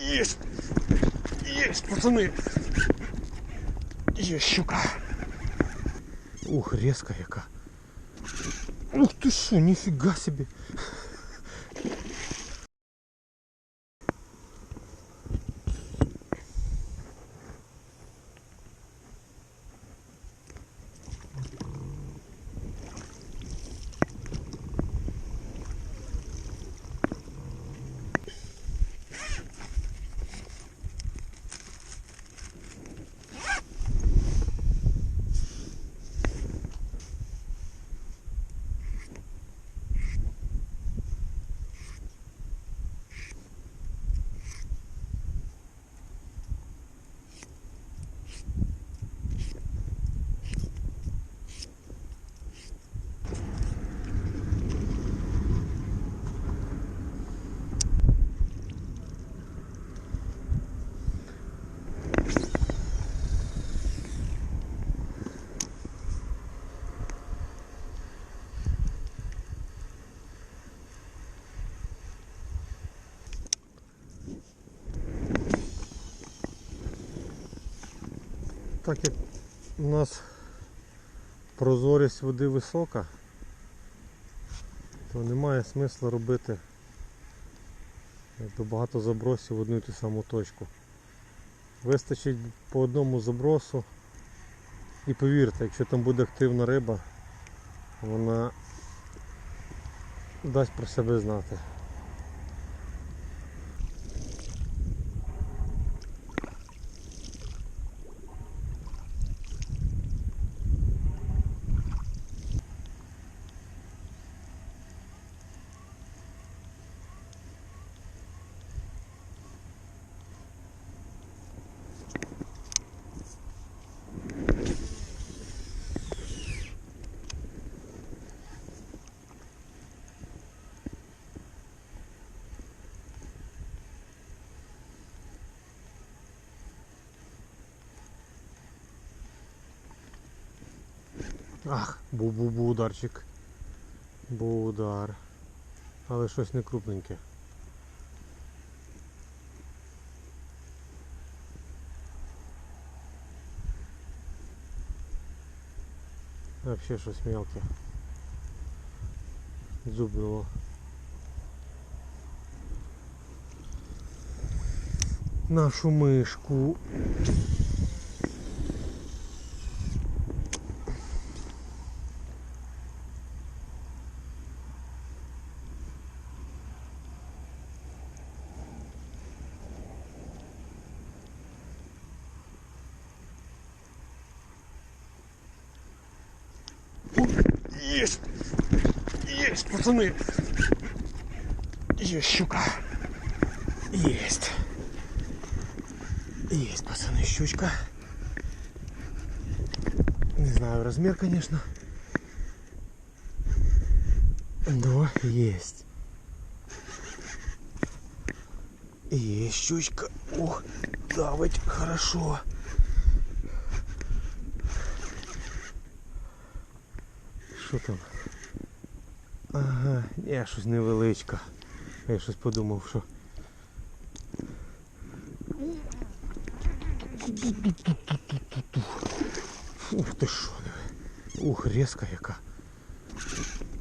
Есть! Есть, пацаны! Є щука. Ух, резка яка. Ух ти що, ніфіга собі. Так як у нас прозорість води висока, то немає смислу робити багато забросів в одну і ту саму точку. Вистачить по одному забросу і повірте, якщо там буде активна риба, вона дасть про себе знати. Ах, був був був ударчик. Був удар. Але щось не крупненьке. Вообще щось мелке. Зубило. Нашу мишку. Есть! Есть, пацаны! Есть щука! Есть! Есть, пацаны, щучка. Не знаю размер, конечно. Но есть. Есть щучка. Ох, давать хорошо. Що там? Ага, ні, щось невеличка. Я щось подумав, що. Ух ти що, диви. Ух, резка яка.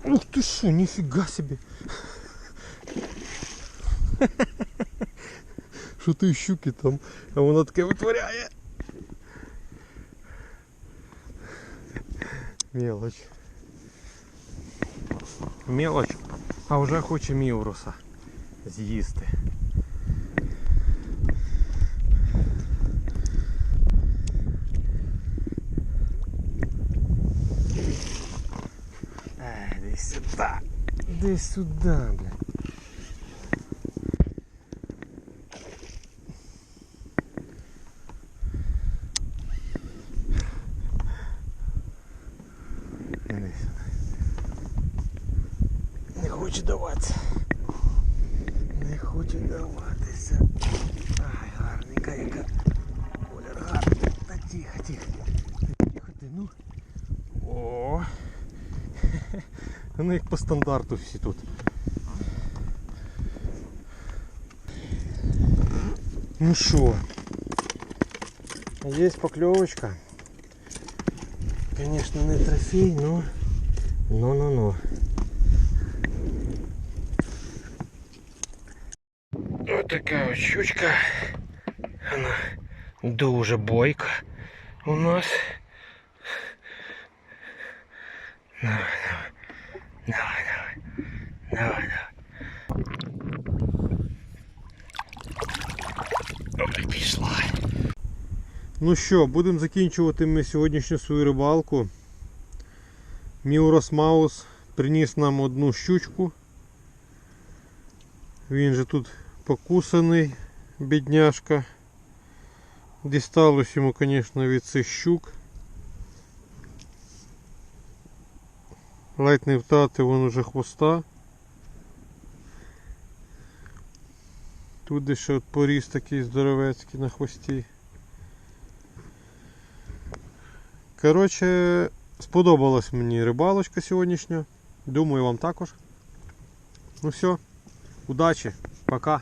Ух ти що, ніфіга собі. Що ти щуки там, а вона таке витворяє. Мелочь. Мелоч, а вже хоче мівруса з'їсти. Десь сюди. Десь сюди, блядь. хоче даватися. Не хоче даватися. Ай, гарненька яка. Колір гарний. Та тихо, тихо. Тихо ти, ну. О. Вони як по стандарту всі тут. Ну що, є покльовочка. Конечно, не трофей, но... Ну-ну-ну. така ось щучка. Вона дуже бойка у нас. Давай, давай. Давай, давай. Давай, давай. Ой, пішла. Ну що, будемо закінчувати ми сьогоднішню свою рибалку. Міурос Маус приніс нам одну щучку. Він же тут покусаний, бідняшка. Дісталось йому, звісно, від цих щук. Ледь не втратив він уже хвоста. Тут ще от поріс такий здоровецький на хвості. Коротше, сподобалась мені рибалочка сьогоднішня. Думаю, вам також. Ну все, удачі, пока.